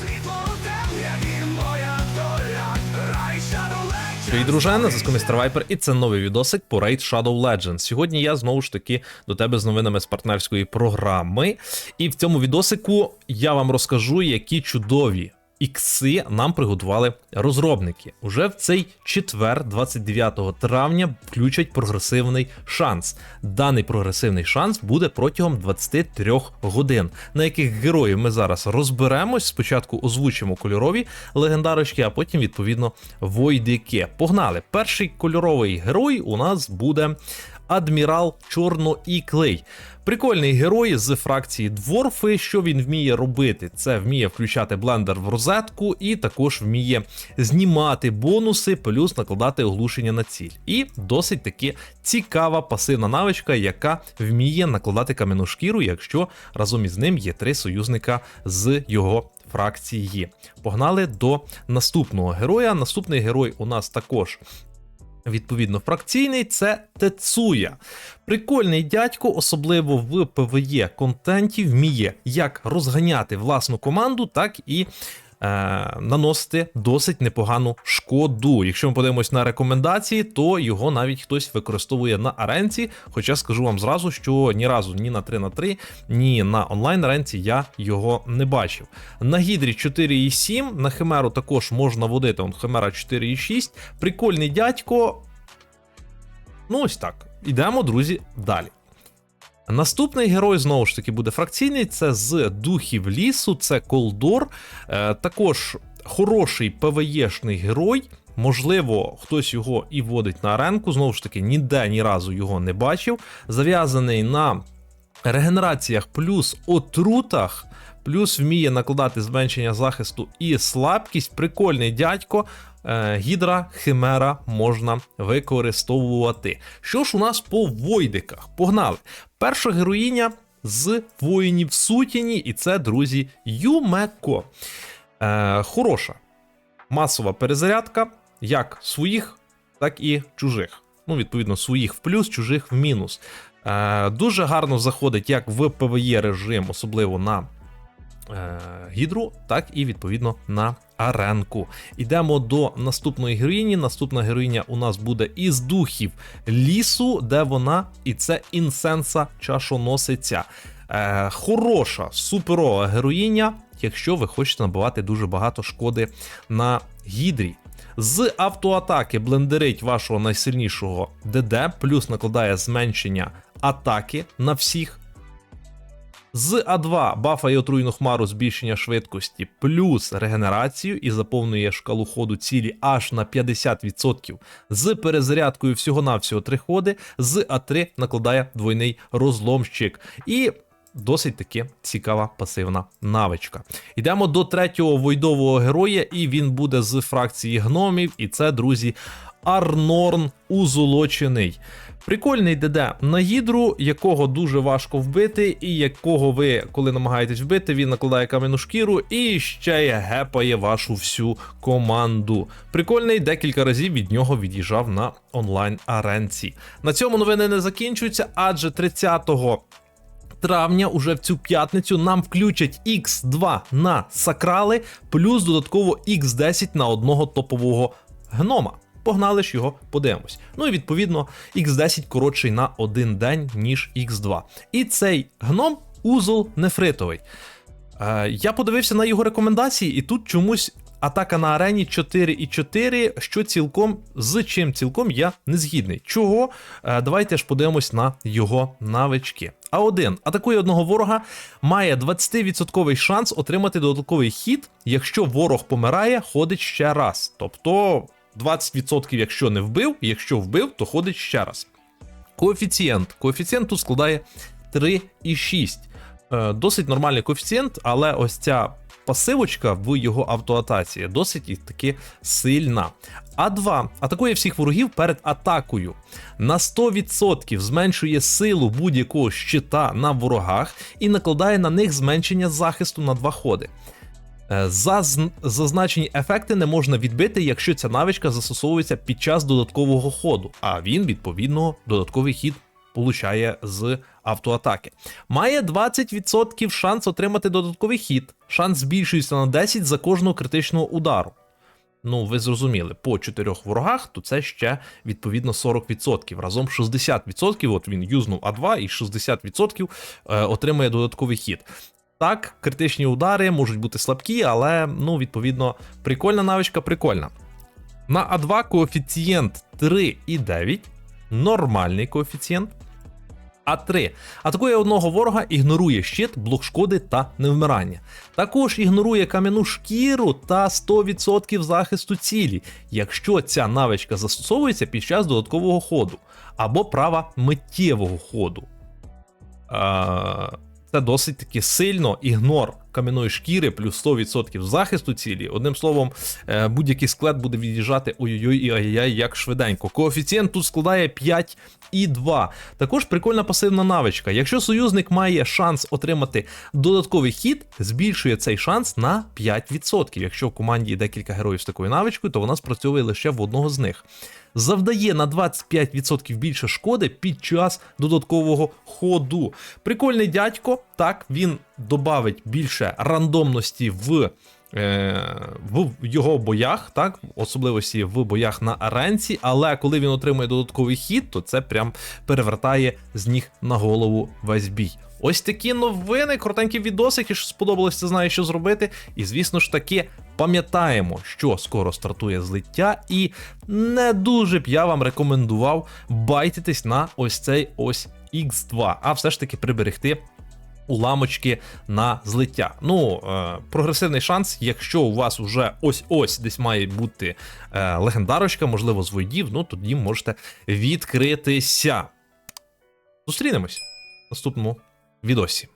Світло темряві моя доля, рай Shadow Legends. Привіт, дружина, це зв'язку містер Вайпер, і це новий відосик по Raid Shadow Legends. Сьогодні я знову ж таки до тебе з новинами з партнерської програми. І в цьому відосику я вам розкажу, які чудові ікси нам приготували розробники. Уже в цей четвер, 29 травня, включать прогресивний шанс. Даний прогресивний шанс буде протягом 23 годин, на яких героїв ми зараз розберемось. Спочатку озвучимо кольорові легендарочки, а потім, відповідно, войдики. Погнали! Перший кольоровий герой у нас буде. Адмірал Чорноіклей. Прикольний герой з фракції Дворфи. Що він вміє робити? Це вміє включати блендер в розетку, і також вміє знімати бонуси, плюс накладати оглушення на ціль. І досить таки цікава пасивна навичка, яка вміє накладати кам'яну шкіру, якщо разом із ним є три союзника з його фракції. Погнали до наступного героя. Наступний герой у нас також Відповідно, фракційний це Тецуя. Прикольний дядько, особливо в ПВЄ контенті, вміє як розганяти власну команду, так і е, наносити досить непогану шкоду. Якщо ми подивимось на рекомендації, то його навіть хтось використовує на аренці. Хоча скажу вам зразу, що ні разу ні на 3 на 3, ні на онлайн аренці я його не бачив. На гідрі 4,7, на химеру також можна водити. Он химера 4,6. Прикольний дядько. Ну, ось так. Ідемо, друзі, далі. Наступний герой знову ж таки буде фракційний. Це з духів лісу, це Колдор. Е, також хороший ПВЄшний герой. Можливо, хтось його і вводить на аренку. Знову ж таки, ніде ні разу його не бачив. Зав'язаний на регенераціях плюс отрутах. Плюс вміє накладати зменшення захисту і слабкість. Прикольний дядько. Е, Гідра Химера можна використовувати. Що ж у нас по войдиках? Погнали! Перша героїня з воїнів сутіні, і це, друзі, Юмеко. Е, Хороша масова перезарядка як своїх, так і чужих. Ну, відповідно, своїх в плюс, чужих в мінус. Е, Дуже гарно заходить як в ПВЄ режим, особливо на е, гідру, так і відповідно на аренку. Ідемо до наступної героїні. Наступна героїня у нас буде із духів лісу, де вона, і це інсенса чашоносиця. Е, хороша, суперова героїня, якщо ви хочете набивати дуже багато шкоди на гідрі. З автоатаки блендерить вашого найсильнішого ДД, плюс накладає зменшення атаки на всіх. З А2 бафає отруйну хмару збільшення швидкості плюс регенерацію і заповнює шкалу ходу цілі аж на 50%. З перезарядкою всього-навсього 3 ходи, з А3 накладає двойний розломщик. І досить таки цікава пасивна навичка. Йдемо до третього войдового героя, і він буде з фракції гномів. І це, друзі, Арнорн Узолочений. Прикольний ДД на гідру, якого дуже важко вбити, і якого ви, коли намагаєтесь вбити, він накладає кам'яну шкіру і ще й гепає вашу всю команду. Прикольний, декілька разів від нього від'їжджав на онлайн аренці. На цьому новини не закінчуються, адже 30-го травня, уже в цю п'ятницю, нам включать X2 на сакрали, плюс додатково X10 на одного топового гнома. Погнали ж його, подивимось. Ну і відповідно, X10 коротший на один день, ніж X2. І цей гном узол нефритовий. Е, я подивився на його рекомендації, і тут чомусь атака на арені 4,4, що цілком з чим цілком я не згідний. Чого? Е, давайте ж подивимось на його навички. А1 атакує одного ворога, має 20% шанс отримати додатковий хід, якщо ворог помирає, ходить ще раз. Тобто 20% якщо не вбив, якщо вбив, то ходить ще раз. Коефіцієнт. Коефіцієнт тут складає 3,6. Е, Досить нормальний коефіцієнт, але ось ця пасивочка в його автоатаці досить таки сильна. А2 атакує всіх ворогів перед атакою. На 100% зменшує силу будь-якого щита на ворогах і накладає на них зменшення захисту на два ходи. Е, заз- Зазначені ефекти не можна відбити, якщо ця навичка застосовується під час додаткового ходу, а він, відповідно, додатковий хід получає з автоатаки. Має 20% шанс отримати додатковий хід. Шанс збільшується на 10 за кожного критичного удару. Ну, ви зрозуміли, по чотирьох ворогах, то це ще відповідно 40%. Разом 60%, от він юзнув А2 і 60% е, отримує додатковий хід. Так, критичні удари можуть бути слабкі, але ну, відповідно, прикольна навичка, прикольна. На А2 коефіцієнт 3,9, нормальний коефіцієнт. А3 атакує одного ворога, ігнорує щит, блок шкоди та невмирання. Також ігнорує кам'яну шкіру та 100% захисту цілі, якщо ця навичка застосовується під час додаткового ходу або права миттєвого ходу. Е, Це досить таки сильно ігнор кам'яної шкіри плюс 100% захисту цілі. Одним словом, е, будь-який склад буде від'їжджати ой-ой-ой і ай-яй як швиденько. Коефіцієнт тут складає 5 і 2. Також прикольна пасивна навичка. Якщо союзник має шанс отримати додатковий хід, збільшує цей шанс на 5%. Якщо в команді є декілька героїв з такою навичкою, то вона спрацьовує лише в одного з них. Завдає на 25% більше шкоди під час додаткового ходу. Прикольний дядько, так, він додавить більше рандомності в. е, В його боях, так, особливості в боях на аренці, але коли він отримує додатковий хід, то це прям перевертає з ніг на голову весь бій. Ось такі новини, коротенькі відоси, які ж сподобалось, це знає, що зробити. І звісно ж таки, пам'ятаємо, що скоро стартує злиття, і не дуже б я вам рекомендував байтитись на ось цей ось X2, а все ж таки приберегти уламочки на злиття. Ну, е, прогресивний шанс, якщо у вас уже ось-ось десь має бути е, легендарочка, можливо, з войдів, ну тоді можете відкритися. Зустрінемось в наступному відосі.